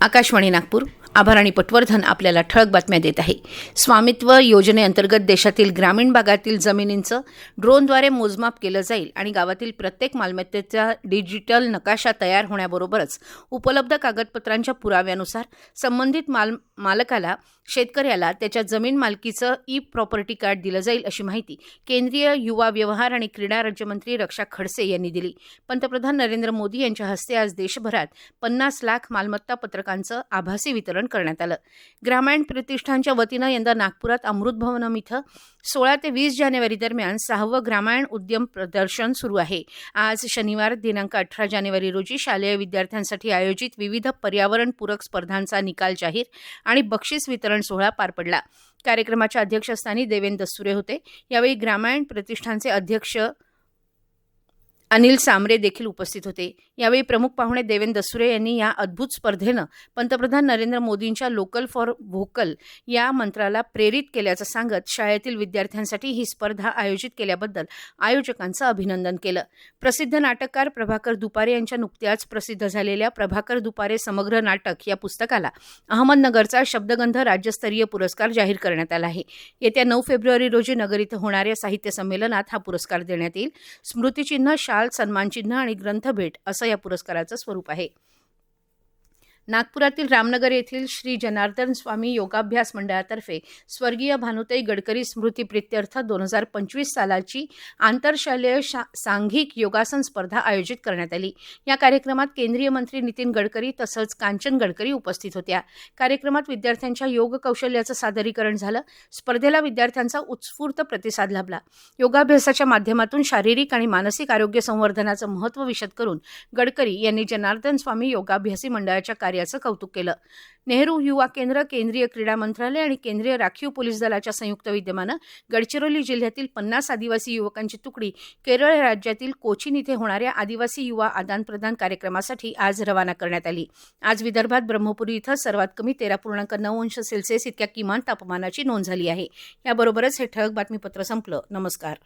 आकाशवाणी नागपूर. आभार आणि पटवर्धन आपल्याला ठळक बातम्या देत आहे. स्वामित्व योजनेअंतर्गत देशातील ग्रामीण भागातील जमिनींचं ड्रोनद्वारे मोजमाप केलं जाईल आणि गावातील प्रत्येक मालमत्तेचा डिजिटल नकाशा तयार होण्याबरोबरच उपलब्ध कागदपत्रांच्या पुराव्यानुसार संबंधित माल मालकाला शेतकऱ्याला त्याच्या जमीन मालकीचं ई प्रॉपर्टी कार्ड दिलं जाईल अशी माहिती केंद्रीय युवा व्यवहार आणि क्रीडा राज्यमंत्री रक्षा खडसे यांनी दिली. पंतप्रधान नरेंद्र मोदी यांच्या हस्ते आज देशभरात पन्नास लाख मालमत्ता पत्रकांचं आभासी वितरण करण्यात आलं. ग्रामायण प्रतिष्ठानच्या वतीनं यंदा नागपुरात अमृत भवनम इथं सोळा ते वीस जानेवारी दरम्यान सहावं ग्रामायण उद्यम प्रदर्शन सुरू आहे. आज शनिवार दिनांक अठरा जानेवारी रोजी शालेय विद्यार्थ्यांसाठी आयोजित विविध पर्यावरणपूरक स्पर्धांचा निकाल जाहीर आणि बक्षीस वितरण सोहळा पार पडला. कार्यक्रमाच्या अध्यक्षस्थानी देवेंद्र सुरे होते. यावेळी ग्रामायण प्रतिष्ठानचे अध्यक्ष अनिल सामरे देखील उपस्थित होते. यावेळी प्रमुख पाहुणे देवेंद्र दसुरे यांनी या अद्भुत स्पर्धेनं पंतप्रधान नरेंद्र मोदींच्या लोकल फॉर व्होकल या मंत्राला प्रेरित केल्याचं सांगत शाळेतील विद्यार्थ्यांसाठी ही स्पर्धा आयोजित केल्याबद्दल आयोजकांचं अभिनंदन केलं. प्रसिद्ध नाटककार प्रभाकर दुपारे यांच्या नुकत्याच प्रसिद्ध झालेल्या प्रभाकर दुपारे समग्र नाटक या पुस्तकाला अहमदनगरचा शब्दगंध राज्यस्तरीय पुरस्कार जाहीर करण्यात आला आहे. येत्या नऊ फेब्रुवारी रोजी नगर इथं होणाऱ्या साहित्य संमेलनात हा पुरस्कार देण्यात येईल. स्मृतिचिन्ह शा शाल सन्मानचिन्ह आणि ग्रंथभेट असं या पुरस्काराचं स्वरूप आहे. नागपुरातील रामनगर येथील श्री जनार्दन स्वामी योगाभ्यास मंडळातर्फे स्वर्गीय भानुताई गडकरी स्मृती प्रित्यर्थ दोन हजार पंचवीस सालाची आंतरशालेय शा सांघिक योगासन स्पर्धा आयोजित करण्यात आली. या कार्यक्रमात केंद्रीय मंत्री नितीन गडकरी तसंच कांचन गडकरी उपस्थित होत्या. कार्यक्रमात विद्यार्थ्यांच्या योग कौशल्याचं सादरीकरण झालं. स्पर्धेला विद्यार्थ्यांचा उत्स्फूर्त प्रतिसाद लाभला. योगाभ्यासाच्या माध्यमातून शारीरिक आणि मानसिक आरोग्य संवर्धनाचं महत्त्व विशद करून गडकरी यांनी जनार्दन स्वामी योगाभ्यासी मंडळाच्या कार्य कार्याचं कौतुक केलं. नेहरू युवा केंद्र केंद्रीय क्रीडा मंत्रालय आणि केंद्रीय राखीव पोलीस दलाच्या संयुक्त विद्यमानं गडचिरोली जिल्ह्यातील पन्नास आदिवासी युवकांची तुकडी केरळ राज्यातील कोचीन इथे होणाऱ्या आदिवासी युवा आदानप्रदान कार्यक्रमासाठी आज रवाना करण्यात आली. आज विदर्भात ब्रह्मपुरी इथं सर्वात कमी तेरा पूर्णांक नऊ अंश सेल्सिअस इतक्या किमान तापमानाची नोंद झाली आहे. याबरोबरच हे ठळक बातमीपत्र संपलं. नमस्कार.